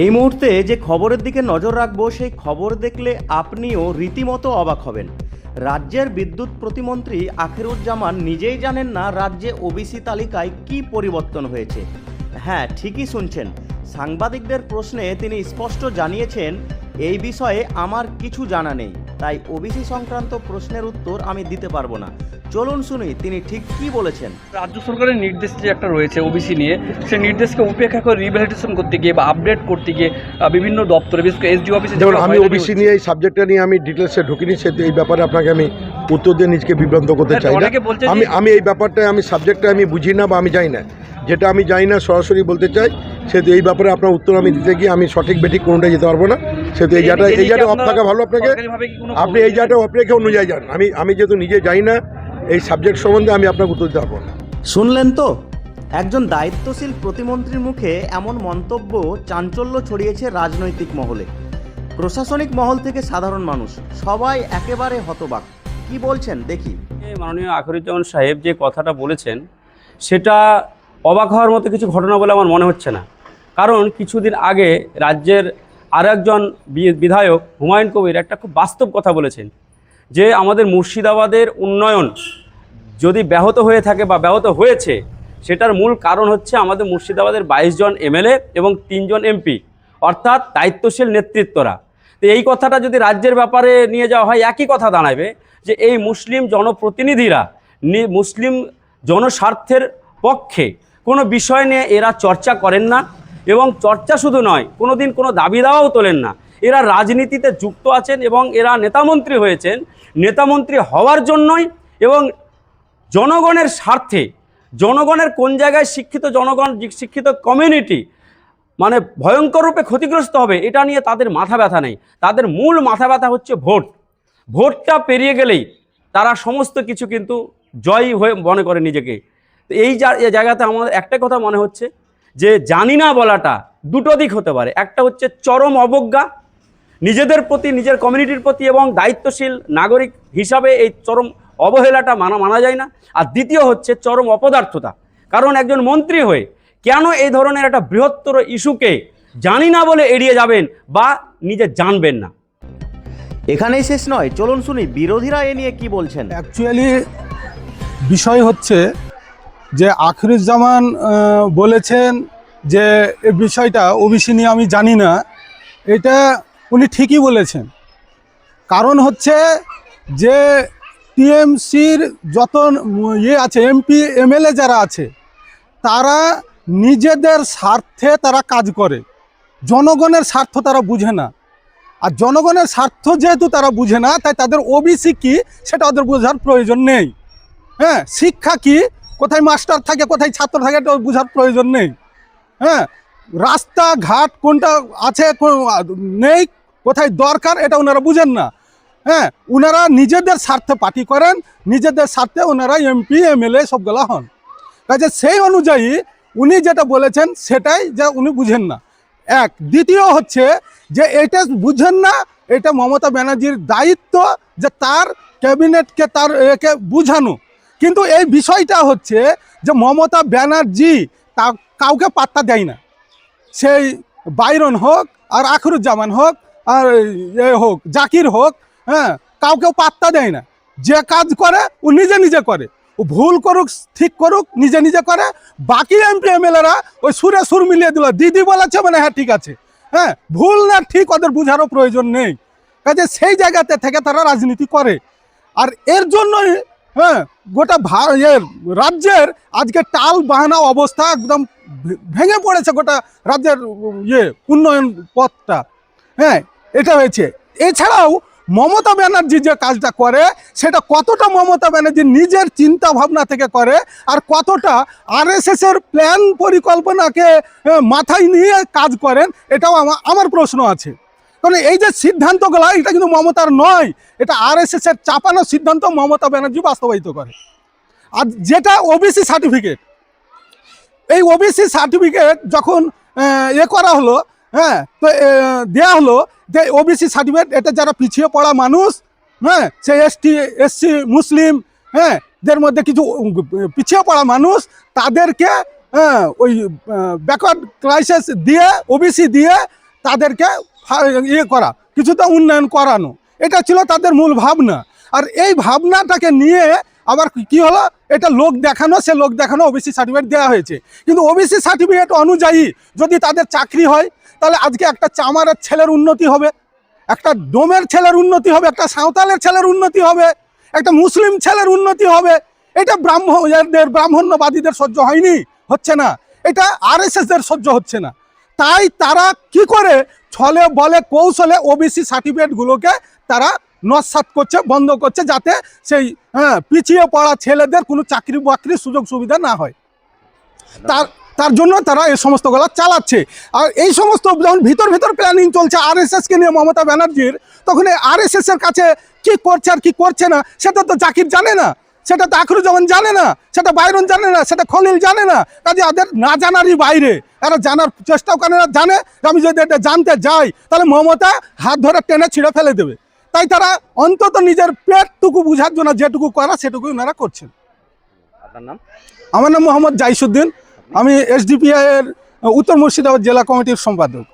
এই মুহূর্তে যে খবরের দিকে নজর রাখব, সেই খবর দেখলে আপনিও রীতিমতো অবাক হবেন। রাজ্যের বিদ্যুৎ প্রতিমন্ত্রী আখেরুজ্জামান নিজেই জানেন না রাজ্যে ওবিসি তালিকায় কি পরিবর্তন হয়েছে। হ্যাঁ ঠিকই শুনছেন। সাংবাদিকদের প্রশ্নে তিনি স্পষ্ট জানিয়েছেন, এই বিষয়ে আমার কিছু জানা নেই। তাই ওবিসি সংক্রান্ত প্রশ্নের উত্তর আমি দিতে পারব না। চলুন শুনি তিনি ঠিক কি বলেছেন? রাজ্য সরকারের নির্দেশ যে একটা রয়েছে ওবিসি নিয়ে সেই নির্দেশকে উপেক্ষা করে রিভ্যালিডেশন করতে গিয়ে বা আপডেট করতে গিয়ে বিভিন্ন দপ্তরে বিশেষ করে এসডি অফিসে যেমন আমি ওবিসি নিয়ে এই সাবজেক্টটা নিয়ে আমি ডিটেলসে ঢুকিনি সে এই ব্যাপারে আপনাকে আমি উত্তর দিয়ে নিজকে বিভ্রান্ত করতে হ্যাঁ, চাই না। আমি আমি এই ব্যাপারটা আমি সাবজেক্টটা আমি বুঝি না বা আমি জানি না। যেটা আমি জানি না সরাসরি বলতে চাই সেহেতু এই ব্যাপারে আপনার উত্তর আমি দিতে গিয়ে আমি সঠিক বেঠিক কোনোটাই যেতে পারব না। সেহেতু এই জায়গাটা এই জায়গাটা অফ থাকা ভালো আপনাকে। আপনি এই জায়গাটা অফ রেখে অন্য জায়গায় যান। আমি আমি যেহেতু নিজে জানি না এই সাবজেক্ট সম্বন্ধে আমি আপনাকে উত্তর দিতে পারব না। শুনলেন তো? একজন দায়িত্বশীল প্রতিমন্ত্রীর মুখে এমন মন্তব্য চাঞ্চল্য ছড়িয়েছে রাজনৈতিক মহলে। প্রশাসনিক মহল থেকে সাধারণ মানুষ সবাই একেবারে হতবাক। কি বলছেন? দেখি। এই মাননীয় আখরুজ্জামান সাহেব যে কথাটা বলেছেন সেটা অবাক হওয়ার মতো কিছু ঘটনা বলে আমার মনে হচ্ছে না। কারণ কিছুদিন আগে রাজ্যের আর একজন বিধায়ক হুমায়ুন কবির একটা খুব বাস্তব কথা বলেছেন। যে আমাদের মুর্শিদাবাদের উন্নয়ন যদি ব্যাহত হয়ে থাকে বা ব্যাহত হয়েছে, সেটার মূল কারণ হচ্ছে আমাদের মুর্শিদাবাদের বাইশ জন এমএলএ এবং তিনজন এমপি, অর্থাৎ দায়িত্বশীল নেতৃত্বরা। তো এই কথাটা যদি রাজ্যের ব্যাপারে নিয়ে যাওয়া হয়, একই কথা দাঁড়াবে যে এই মুসলিম জনপ্রতিনিধিরা মুসলিম জনস্বার্থের পক্ষে কোনো বিষয় নিয়ে এরা চর্চা করেন না এবং চর্চা শুধু নয় কোনো দিন কোনো দাবি দাওয়াও তোলেন না। এরা রাজনীতিতে যুক্ত আছেন এবং এরা নেতামন্ত্রী হয়েছেন। নেতামন্ত্রী হওয়ার জন্যই এবং জনগণের স্বার্থে, জনগণের কোন জায়গায় শিক্ষিত জনগণ, শিক্ষিত কমিউনিটি মানে ভয়ঙ্কর রূপে ক্ষতিগ্রস্ত হবে, এটা নিয়ে তাদের মাথা ব্যথা নেই। তাদের মূল মাথা ব্যথা হচ্ছে ভোট। ভোটটা পেরিয়ে গেলেই তারা সমস্ত কিছু কিন্তু জয়ী হয়ে মনে করে নিজেকে। তো এই জায়গাতে আমাদের একটা কথা মনে হচ্ছে যে জানি না বলাটা দুটো দিক হতে পারে। একটা হচ্ছে চরম অবজ্ঞা নিজেদের প্রতি নিজের কমিউনিটির প্রতি এবং দায়িত্বশীল নাগরিক হিসাবে এই চরম অবহেলাটা মানা মানা যায় না। আর দ্বিতীয় হচ্ছে চরম অপদার্থতা। কারণ একজন মন্ত্রী হয়ে কেন এই ধরনের একটা বৃহত্তর ইস্যুকে জানি না বলে এড়িয়ে যাবেন বা নিজে জানবেন না? এখানেই শেষ নয় চলুন শুনি বিরোধীরা এ নিয়ে কি বলছেন। অ্যাকচুয়ালি বিষয় হচ্ছে যে আখরুজ্জামান বলেছেন যে এই বিষয়টা ওবিসি নিয়ে আমি জানি না। এটা উনি ঠিকই বলেছেন। কারণ হচ্ছে যে টিএমসির যত ইয়ে আছে, এমপি, এমএলএ যারা আছে, তারা নিজেদের স্বার্থে তারা কাজ করে। জনগণের স্বার্থ তারা বুঝে না। আর জনগণের স্বার্থ যেহেতু তারা বুঝে না, তাই তাদের ওবিসি কি সেটা ওদের বোঝার প্রয়োজন নেই। হ্যাঁ শিক্ষা কি? কোথায় মাস্টার থাকে, কোথায় ছাত্র থাকে এটা বোঝার প্রয়োজন নেই। হ্যাঁ রাস্তা ঘাট কোনটা আছে নেই, কোথায় দরকার, এটা ওনারা বুঝেন না। হ্যাঁ ওনারা নিজেদের স্বার্থে পার্টি করেন, নিজেদের স্বার্থে ওনারা এমপি, এমএলএ সবগুলা হন। কাজে সেই অনুযায়ী উনি যেটা বলেছেন, সেটাই যে উনি বুঝেন না। এক, দ্বিতীয় হচ্ছে যে এটা বুঝেন না, এটা মমতা ব্যানার্জির দায়িত্ব যে তার ক্যাবিনেটকে, তার একে বুঝানো। কিন্তু এই বিষয়টা হচ্ছে যে মমতা ব্যানার্জি তা কাউকে পাত্তা দেয় না। সেই বাইরন হোক আর আখরুজ্জামান হোক আর এ হোক, জাকির হোক হ্যাঁ কাউকে পাত্তা দেয় না। যে কাজ করে, ও নিজে নিজে করে। ও ভুল করুক, ঠিক করুক, নিজে নিজে করে। বাকি এমপি এমএলএরা ওই সুরে সুর মিলিয়ে দিল, দিদি বলেছে মানে হ্যাঁ ঠিক আছে। হ্যাঁ ভুল না ঠিক ওদের বোঝারও প্রয়োজন নেই। কাজে সেই জায়গাতে থেকে তারা রাজনীতি করে। আর এর জন্যই হ্যাঁ গোটা ইয়ে রাজ্যের আজকে টাল বাহানা অবস্থা একদম ভেঙে পড়েছে গোটা রাজ্যের ইয়ে উন্নয়ন পথটা। হ্যাঁ এটা হয়েছে। এছাড়াও মমতা ব্যানার্জি যে কাজটা করে, সেটা কতটা মমতা ব্যানার্জি নিজের চিন্তা ভাবনা থেকে করে, আর কতটা এর প্ল্যান পরিকল্পনাকে মাথায় নিয়ে কাজ করেন, এটাও আমার প্রশ্ন আছে। কারণ এই যে সিদ্ধান্তগুলো, এটা কিন্তু মমতার নয়। এটা আরএসএস এর চাপানো সিদ্ধান্ত মমতা ব্যানার্জি বাস্তবায়িত করে। আর যেটা ওবিসি সার্টিফিকেট এই ওবিসি সার্টিফিকেট যখন এ করা হলো হ্যাঁ তো দেয়া হলো যে ওবিসি সার্টিফিকেট এটা যারা পিছিয়ে পড়া মানুষ হ্যাঁ সে এসটি এসসি মুসলিম হ্যাঁ দের মধ্যে কিছু পিছিয়ে পড়া মানুষ, তাদেরকে হ্যাঁ ওই ব্যাকওয়ার্ড ক্রাইসিস দিয়ে ওবিসি দিয়ে তাদেরকে ইয়ে করা, কিছুটা উন্নয়ন করানো। এটা ছিল তাদের মূল ভাবনা। আর এই ভাবনাটাকে নিয়ে আবার কি হলো? এটা লোক দেখানো, সে লোক দেখানো ওবিসি সার্টিফিকেট দেওয়া হয়েছে। কিন্তু ওবিসি সার্টিফিকেট অনুযায়ী যদি তাদের চাকরি হয়, তাহলে আজকে একটা চামারের ছেলের উন্নতি হবে, একটা ডোমের ছেলের উন্নতি হবে, একটা সাঁওতালের ছেলের উন্নতি হবে, একটা মুসলিম ছেলের উন্নতি হবে। এটা ব্রাহ্মণদের, ব্রাহ্মণ্যবাদীদের সহ্য হয়নি, হচ্ছে না। এটা আর দের সহ্য হচ্ছে না। তাই তারা কি করে? ছলে, বলে, কৌশলে ওবিসি সার্টিফিকেটগুলোকে তারা নস্বাত করছে, বন্ধ করছে যাতে সেই হ্যাঁ পিছিয়ে পড়া ছেলেদের কোনো চাকরি বাকরির সুযোগ সুবিধা না হয়। তার তার জন্য তারা এই সমস্ত গলা চালাচ্ছে। আর এই সমস্ত যখন ভিতর ভিতর প্ল্যানিং চলছে আর কে নিয়ে মমতা ব্যানার্জির, তখন এই আর এর কাছে কি করছে আর কি করছে না, সেটা তো জাকির জানে না। সেটা তো আখরুজ্জামান জানে না সেটা বাইরন জানে না সেটা খলিল জানে না কাজে ওদের না জানারই বাইরে। এরা জানার চেষ্টাও করে না জানে আমি যদি এটা জানতে যাই তাহলে মমতা হাত ধরে টেনে ছিঁড়ে ফেলে দেবে। তাই তারা অন্তত নিজের পেটটুকু বুঝার জন্য যেটুকু করা সেটুকু ওনারা করছেন। আমার নাম মোহাম্মদ জাইসুদ্দিন। আমি এসডিপিআই এর উত্তর মুর্শিদাবাদ জেলা কমিটির সম্পাদক।